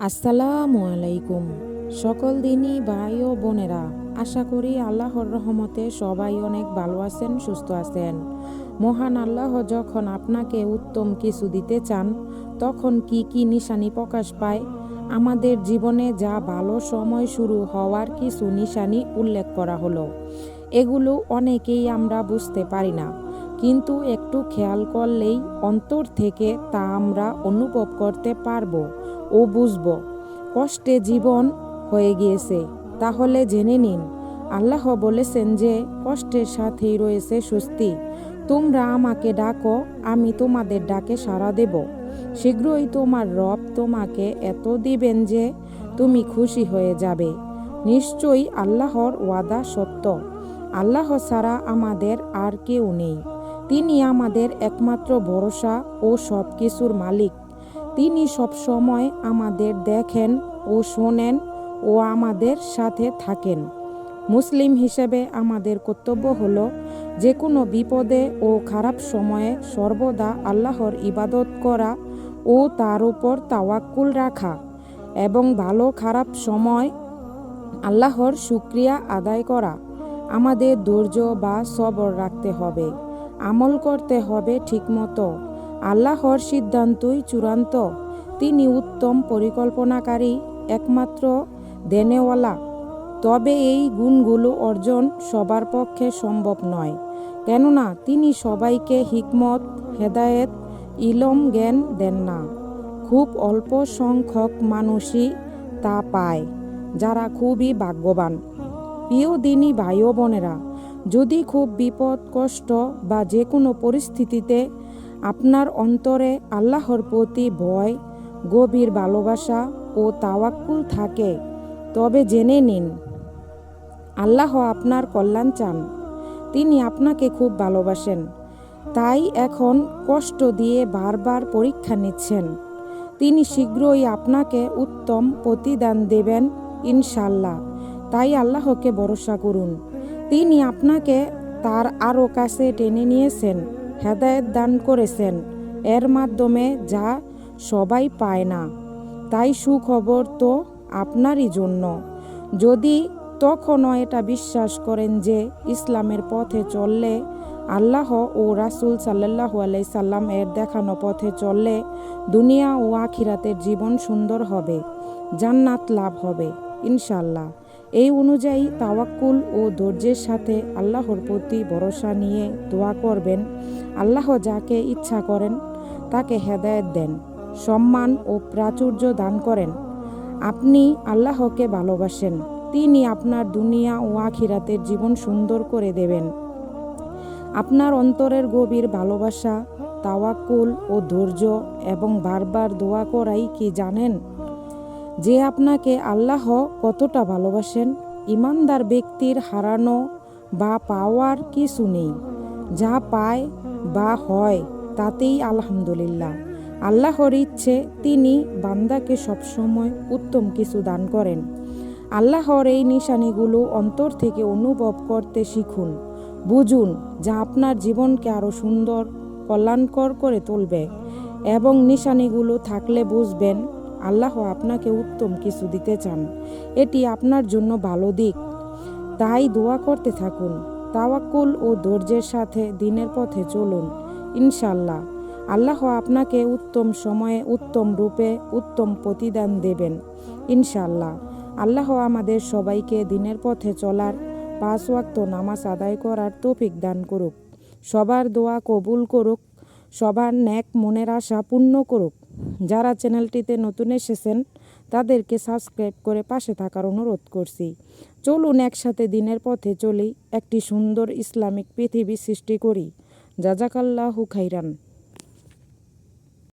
আসসালামু আলাইকুম। সকল দিনই ভাই ও বোনেরা, আশা করি আল্লাহর রহমতে সবাই অনেক ভালো আছেন, সুস্থ আছেন। মহান আল্লাহ যখন আপনাকে উত্তম কিছু দিতে চান, তখন কি কি নিশানি প্রকাশ পায়? আমাদের জীবনে যা ভালো সময় শুরু হওয়ার কিছু নিশানি উল্লেখ করা হলো। এগুলো অনেকেই আমরা বুঝতে পারি না। কিন্তু একটু খেয়াল করলেই অন্তর থেকে তা আমরা অনুভব করতে পারব ও বুঝব। কষ্টে জীবন হয়ে গিয়েছে, তাহলে জেনে নিন। আল্লাহ বলেছেন যে, কষ্টের সাথেই রয়েছে স্বস্তি। তোমরা আমাকে ডাকো, আমি তোমাদের ডাকে সাড়া দেব। শীঘ্রই তোমার রব তোমাকে এত দিবেন যে, তুমি খুশি হয়ে যাবে। নিশ্চয়ই আল্লাহর ওয়াদা সত্য। আল্লাহ ছাড়া আমাদের আর কেউ নেই। তিনি আমাদের একমাত্র ভরসা ও সব কিছুর মালিক। তিনি সবসময় আমাদের দেখেন ও শোনেন ও আমাদের সাথে থাকেন। মুসলিম হিসেবে আমাদের কর্তব্য হলো যে কোনো বিপদে ও খারাপ সময়ে সর্বদা আল্লাহর ইবাদত করা ও তার উপর তাওয়াক্কুল রাখা এবং ভালো খারাপ সময় আল্লাহর শুক্রিয়া আদায় করা। আমাদের ধৈর্য বা সবর রাখতে হবে। আমল করতে হবে ঠিকমতো। আল্লাহর সিদ্ধান্তই চূড়ান্ত। তিনি উত্তম পরিকল্পনাকারী, একমাত্র দেনেওয়ালা। তবে এই গুণগুলো অর্জন সবার পক্ষে সম্ভব নয়। কেননা তিনি সবাইকে হিকমত, হেদায়েত, ইলম, জ্ঞান দেন না। খুব অল্প সংখ্যক মানুষই তা পায়, যারা খুবই ভাগ্যবান। প্রিয় দিনী ভাই বোনেরা যদি খুব বিপদ, কষ্ট বা যে কোনো পরিস্থিতিতে আপনার অন্তরে আল্লাহর প্রতি ভয়, গভীর ভালোবাসা ও তাওয়াক্কুল থাকে, তবে জেনে নিন, আল্লাহ আপনার কল্যাণ চান। তিনি আপনাকে খুব ভালোবাসেন। তাই এখন কষ্ট দিয়ে বারবার পরীক্ষা নিচ্ছেন। তিনি শীঘ্রই আপনাকে উত্তম প্রতিদান দেবেন ইনশাল্লাহ তাই আল্লাহকে ভরসা করুন। তিনি আপনাকে তার আরও কাছে টেনে নিয়েছেন, হেদায়েত দান করেছেন। এর মাধ্যমে যা সবাই পায় না, তাই সুখবর তো আপনারই জন্য। যদি তখনও এটা বিশ্বাস করেন যে ইসলামের পথে চললে, আল্লাহ ও রাসুল সাল্লাহু আলাই সাল্লাম এর দেখানো পথে চললে দুনিয়া ও আখিরাতের জীবন সুন্দর হবে, জান্নাত লাভ হবে ইনশাল্লাহ এই অনুযায়ী তাওয়াক্কুল ও ধৈর্যের সাথে আল্লাহর প্রতি ভরসা নিয়ে দোয়া করবেন। আল্লাহ যাকে ইচ্ছা করেন, তাকে হেদায়ত দেন, সম্মান ও প্রাচুর্য দান করেন। আপনি আল্লাহকে ভালোবাসেন, তিনি আপনার দুনিয়া ও আখিরাতের জীবন সুন্দর করে দেবেন। আপনার অন্তরের গভীর ভালোবাসা, তাওয়াক্কুল ও ধৈর্য এবং বারবার দোয়া করাই কি জানেন? যে আপনাকে আল্লাহ কতটা ভালোবাসেন, ইমানদার ব্যক্তির হারানো বা পাওয়ার কিছু নেই। যা পায় বা হয়, তাতেই আলহামদুলিল্লাহ। আল্লাহর ইচ্ছে, তিনি বান্দাকে সবসময় উত্তম কিছু দান করেন। আল্লাহর এই নিশানিগুলো অন্তর থেকে অনুভব করতে শিখুন। বুঝুন, যা আপনার জীবনকে আরও সুন্দর, কল্যাণকর করে তুলবে। এবং নিশানিগুলো থাকলে বুঝবেন আল্লাহ আপনাকে উত্তম কিছু দিতে চান। এটি আপনার জন্য ভালো দিক। তাই দোয়া করতে থাকুন। তাওয়াক্কুল ও ধৈর্যের সাথে দিনের পথে চলুন ইনশাল্লাহ আল্লাহ আপনাকে উত্তম সময়ে উত্তম রূপে উত্তম প্রতিদান দেবেন ইনশাল্লাহ আল্লাহ আমাদের সবাইকে দিনের পথে চলার পাঁচ ওয়াক্ত নামাজ আদায় করার তৌফিক দান করুক। সবার দোয়া কবুল করুক, সবার ন্যাক মনের আশা পূর্ণ করুক। যারা চ্যানেলটিতে নতুন এসেছেন, তাদেরকে সাবস্ক্রাইব করে পাশে থাকার অনুরোধ করছি। চলুন একসাথে দিনের পথে চলি, একটি সুন্দর ইসলামিক পৃথিবী সৃষ্টি করি। জাজাকাল্লাহু খাইরান।